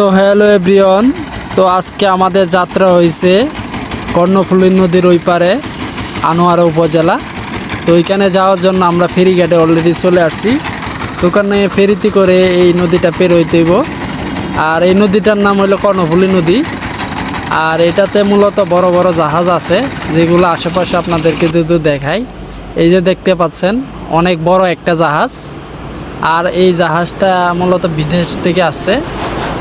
তো hello everyone, তো আজকে আমাদের যাত্রা হয়েছে কর্ণফুলী নদীর ওই পারে, আনোয়ারা উপজেলা। তো ওইখানে যাওয়ার জন্য আমরা ফেরি ফেরিঘাটে অলরেডি চলে আসছি। তো ওখানে ফেরিতে করে এই নদীটা পের হইতে হইব। আর এই নদীটার নাম হলো কর্ণফুলী নদী। আর এটাতে মূলত বড় বড় জাহাজ আছে, যেগুলো আশেপাশে আপনাদেরকে যদি দেখাই, এই যে দেখতে পাচ্ছেন, অনেক বড় একটা জাহাজ। আর এই জাহাজটা মূলত বিদেশ থেকে আসছে।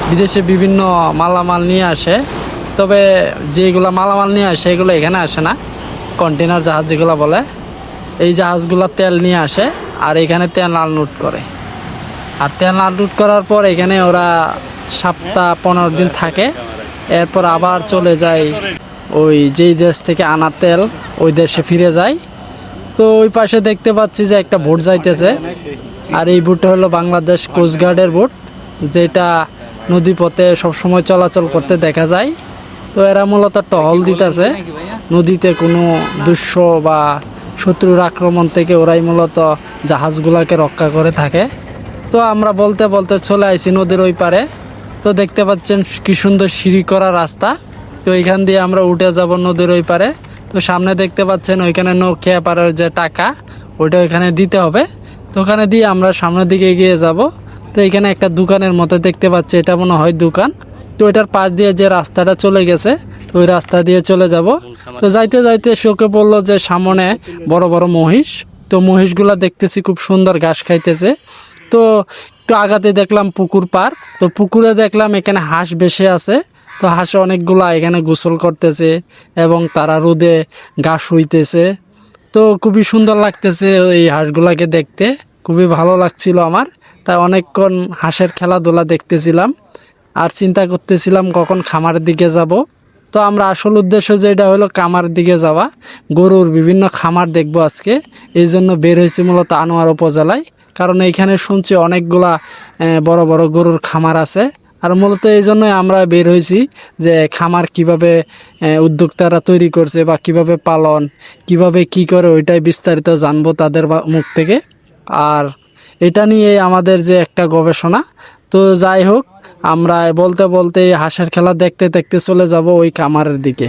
বিদেশে বিভিন্ন মালামাল নিয়ে আসে। তবে যেগুলো মালামাল নিয়ে আসে, এগুলো এখানে আসে না। কন্টেনার জাহাজ যেগুলো বলে, এই জাহাজগুলো তেল নিয়ে আসে আর এখানে তেল আনলোড করে। আর তেল আনলোড করার পর এখানে ওরা সপ্তাহ পনেরো দিন থাকে। এরপর আবার চলে যায় ওই যেই দেশ থেকে আনা তেল, ওই দেশে ফিরে যায়। তো ওই পাশে দেখতে পাচ্ছি যে একটা ভোট যাইতেছে। আর এই ভোটটা হলো বাংলাদেশ কোস্টগার্ডের ভোট যেটা নদীপথে সবসময় চলাচল করতে দেখা যায়। তো এরা মূলত টহল দিতেছে। নদীতে কোনো দুঃস্ব বা শত্রুর আক্রমণ থেকে ওরাই মূলত জাহাজগুলোকে রক্ষা করে থাকে। তো আমরা বলতে বলতে চলে আইছি নদীর ওই পারে। তো দেখতে পাচ্ছেন কি সুন্দর সিঁড়ি করা রাস্তা। তো এইখান দিয়ে আমরা উঠে যাব নদীর ওই পারে। তো সামনে দেখতে পাচ্ছেন ওইখানে নৌকিয়া পাড়ার যে টাকা, ওইটা ওইখানে দিতে হবে। তো ওখানে দিয়ে আমরা সামনের দিকে এগিয়ে যাব। তো এখানে একটা দোকানের মতো দেখতে পাচ্ছি, এটা মনে হয় দোকান। তো এটার পাশ দিয়ে যে রাস্তাটা চলে গেছে, তো ওই রাস্তা দিয়ে চলে যাব। তো যাইতে যাইতে শোকে পড়ল যে সামনে বড় বড় মহিষ। তো মহিষগুলা দেখতেছি খুব সুন্দর ঘাস খাইতেছে। তো একটু আগাতে দেখলাম পুকুর পার। তো পুকুরে দেখলাম এখানে হাঁস বেশি আছে। তো হাঁস অনেকগুলা এখানে গোসল করতেছে এবং তারা রোদে ঘাস হইতেছে। তো খুবই সুন্দর লাগতেছে এই হাঁসগুলাকে দেখতে। খুবই ভালো লাগছিল আমার। তাই অনেকক্ষণ হাঁসের খেলাধুলা দেখতেছিলাম আর চিন্তা করতেছিলাম কখন খামারের দিকে যাব। তো আমরা আসল উদ্দেশ্য যেটা হলো খামার দিকে যাওয়া। গরুর বিভিন্ন খামার দেখব আজকে। এই জন্য বের হয়েছি মূলত আনোয়ার উপজেলায়। কারণ এইখানে শুনছি অনেকগুলা বড় বড় গরুর খামার আছে। আর মূলত এই জন্যই আমরা বের হয়েছি যে খামার কীভাবে উদ্যোক্তারা তৈরি করছে বা কীভাবে পালন, কীভাবে কি করে, ওইটাই বিস্তারিত জানব তাদের মুখ থেকে। আর এটা নিয়ে আমাদের যে একটা গবেষণা। তো যাই হোক, আমরা বলতে বলতে হাসার খেলা দেখতে দেখতে চলে যাব ওই খামারের দিকে।